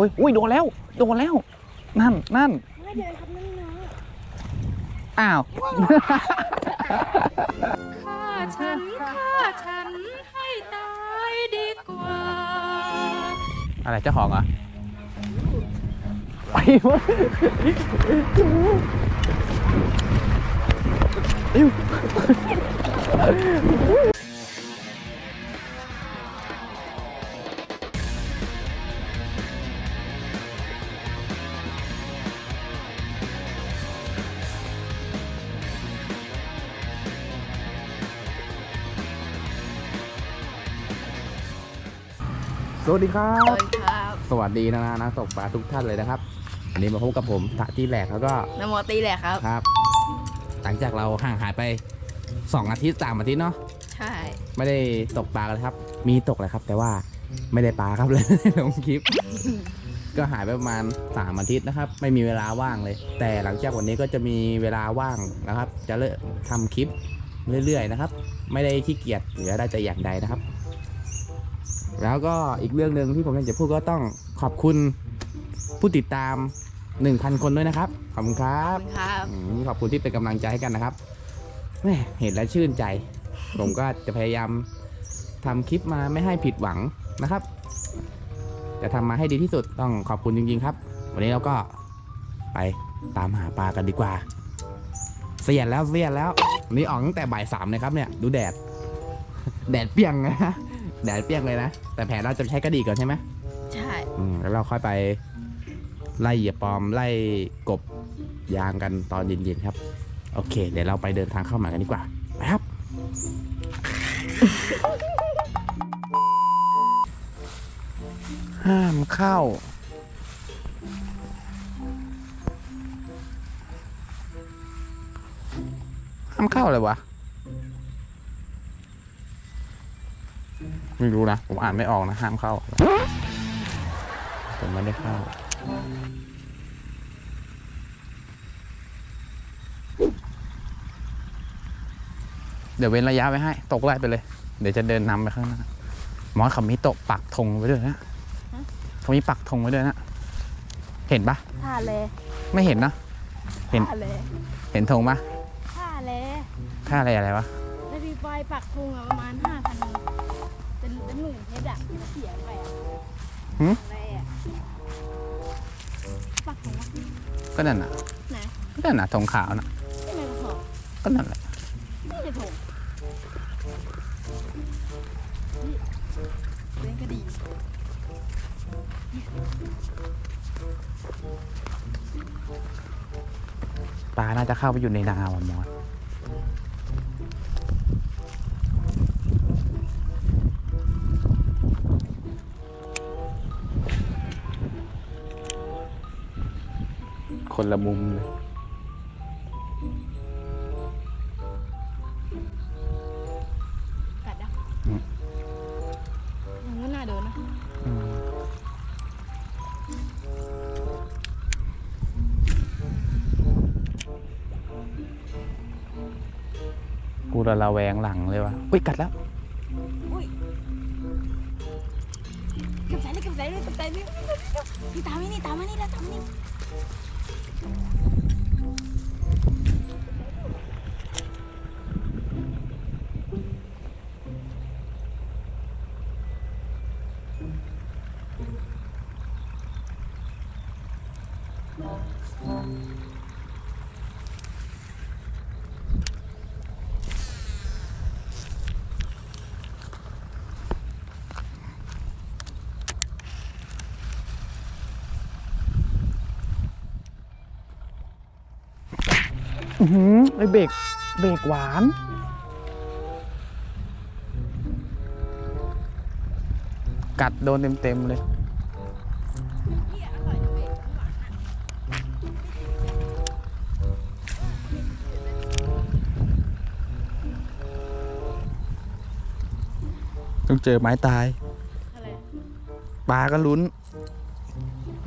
อุ้ยอุ้ยโดนแล้ว โดนแล้ว นั่นนั่นไม่เดินครับนั่นนะอ้าว ฆ่าฉันฆ่าฉันให้ตายดีกว่า อะไรเจ้าของเหรอไปวะอิ้ว วัสดีครับสวัสดีครับสวัสดีนะนะนักตกปลาทุกท่านเลยนะครับวันนี้มาพบกับผมตะที่แหลกแล้วก็นโมตีแหละครับ ครับ หลังจากเราห่างหายไป 2 อาทิตย์สามอาทิตย์เนาะใช่ ไม่ได้ตกปลากันเลยครับ มีตกแหละครับ แต่ว่าไม่ได้ปลาครับเลย ลงคลิป ก็หายไปประมาณ3อาทิตย์นะครับ ไม่มีเวลาว่างเลย แต่หลังจากวันนี้ก็จะมีเวลาว่างนะครับ จะเริ่มทำคลิปเรื่อยๆนะครับ ไม่ได้ขี้เกียจหรือได้แต่อย่างใดนะครับ แล้วก็อีกเรื่องหนึ่งที่ผมอยากจะพูดก็ต้องขอบคุณผู้ติดตาม 1,000 คนด้วยนะครับ ขอบคุณครัขอบบคุณครับ อืมขอบคุณที่เป็นกำลังใจให้กันนะครับแม่เห็นแล้วชื่นใจ ผมก็จะพยายามทำคลิปมาไม่ให้ผิดหวังนะครับ จะทำมาให้ดีที่สุดต้องขอบคุณจริงๆครับ วันนี้เราก็ไปตามหาปลากันดีกว่า เสียนแล้วเสียนแล้ววันนี้ออกตั้งแต่บ่ายสามเลยครับเนี่ย ดูแดด แดดเปรี้ยงนะ แดดเปรี้ยงเลยนะ แต่แผนเราจะใช้กระดีก่อนใช่ไหมใช่ อืมแล้วเราค่อยไปไล่เหยียบปอมไล่กบยางกันตอนเย็นๆครับ โอเค เดี๋ยวเราไปเดินทางเข้าหมายกันดีกว่าไปครับ ห้ามเข้า ห้ามเข้าเลยวะ ไม่รู้นะ ผมอ่านไม่ออกนะ ห้ามเข้า ผมไม่ได้เข้า เดี๋ยวเว้นระยะไว้ให้ ตกไล่ไปเลย เดี๋ยวจะเดินนำไปข้างหน้า หมอเขามีตกปักธงไว้ด้วยนะเขามีปักธงไว้ด้วยนะ เห็นปะท่าเลยไม่เห็นนะ เห็น ท่าเลยเห็นธงปะท่าเลยค่าอะไรอะไรวะ แล้วมีไฟปักธงอะประมาณห้าพัน เป็นเป็นหมื่นเพชรอะเสียไปอะหึอะไรอะปักธงวะก็นั่นน่ะไหนก็นั่นน่ะธงขาวน่ะไม่ในกระสอบก็นั่นแหละไม่ใช่ธงนี่เล่นกระดิ่งปลาน่าจะเข้าไปอยู่ในนาว่ะมอส คนละมุมเลยกัดอะอืมยังไม่น่าเดินนะอืมกูระระแวงหลังเลยว่ะอุ้ยกัดแล้วอุ้ยเก็บใส่เลยเก็บใส่เลยเก็บใส่เลยนี่ตามมานี่ตามมานี่แล้วตามมานี่ อื อือไอเบรกเบรกหวานกัดโดนเต็มๆเลยนี่อร่อยนะเว้ยต้องเจอไม้ตาย ปลาก็ลุ้น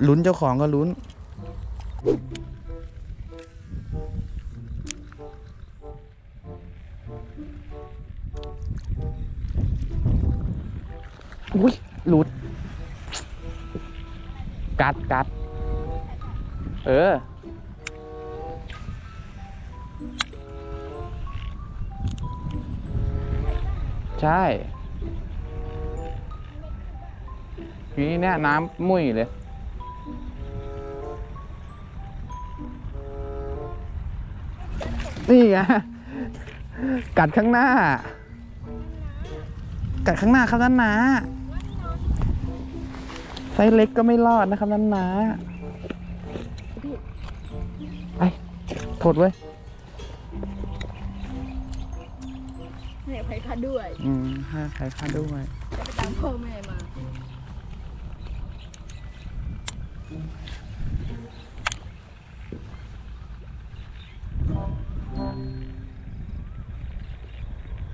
ลุ้นเจ้าของก็ลุ้น อุ้ยหลุด กัดกัด เออ ใช่ นี่เนี่ยน้ำมุ้ยเลย นี่ไง กัดข้างหน้า กัดข้างหน้าครับนั่นนะ ไซส์เล็กก็ไม่รอดนะครับนั่นนะไปโทษเว้ยเนี่ยไปคัดด้วยอืมห้าใครค่าด้วยจะไปตามพ่อแม่มา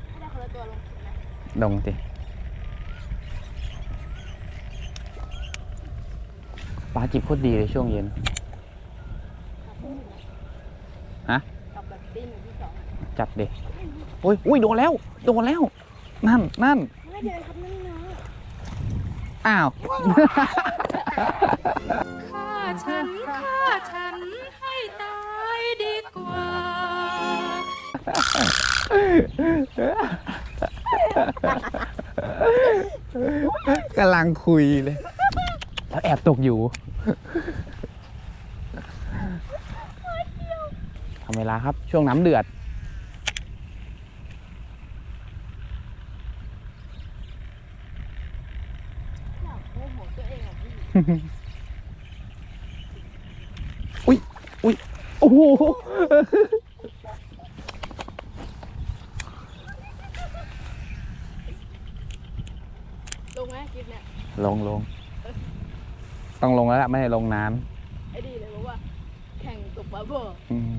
ให้ได้คนละตัวลงนะ ดงสิ ปลาจิบโคตรดีเลยช่วงเย็น ฮะ กับแบบตีหนึ่งที่สองจับเด็โอ้ยอุ้ยโดนแล้ว โดนแล้ว นั่นนั่นไม่เดินครับนั่นนะอ้าว ฆ่าฉันฆ่าฉันให้ตายดีกว่า กำลังคุยเลย แล้วแอบตกอยู่ ทำเวลาครับ ช่วงน้ำเดือดอยากโมโหตัวเองอะพี่อุ้ยอุ้ยโอ้โห ลงไหมคลิปเนี่ย ลงลง ต้องลงแล้วล่ะไม่ให้ลงนานไอ้ดีเลยบอกว่า แข่งตกปลาบ่อืม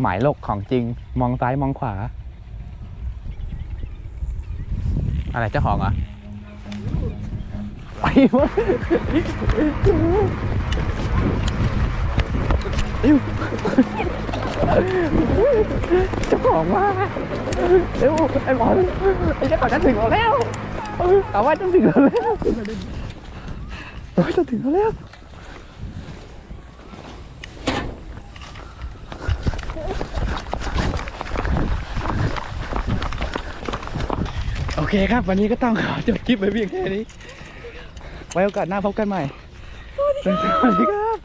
หมายโลกของจริง มองซ้ายมองขวา อะไรเจ้าของเหรอไปวะอิ๊วเจ้าของมาเร็วไอ้หมอนไอ้เจ้าของจะถึงเราแล้ว เอาว่าจะถึงเราแล้วโอ้ยจะถึงเราแล้วโอเคครับ วันนี้ก็ต้องขอจบคลิปไปเพียงแค่นี้ ไว้โอกาสหน้าพบกันใหม่ สวัสดีครับ